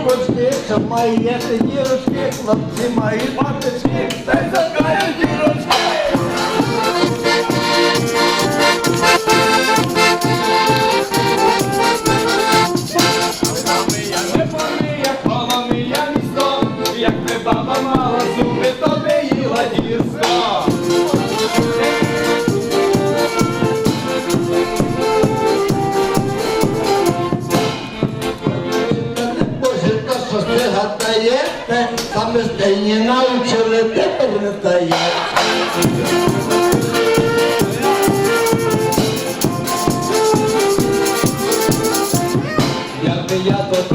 дівочки, що мои ти девушки, хлопцы мои маточки, та й закають даєте, саме стені навчили, тепер не даєте. Я то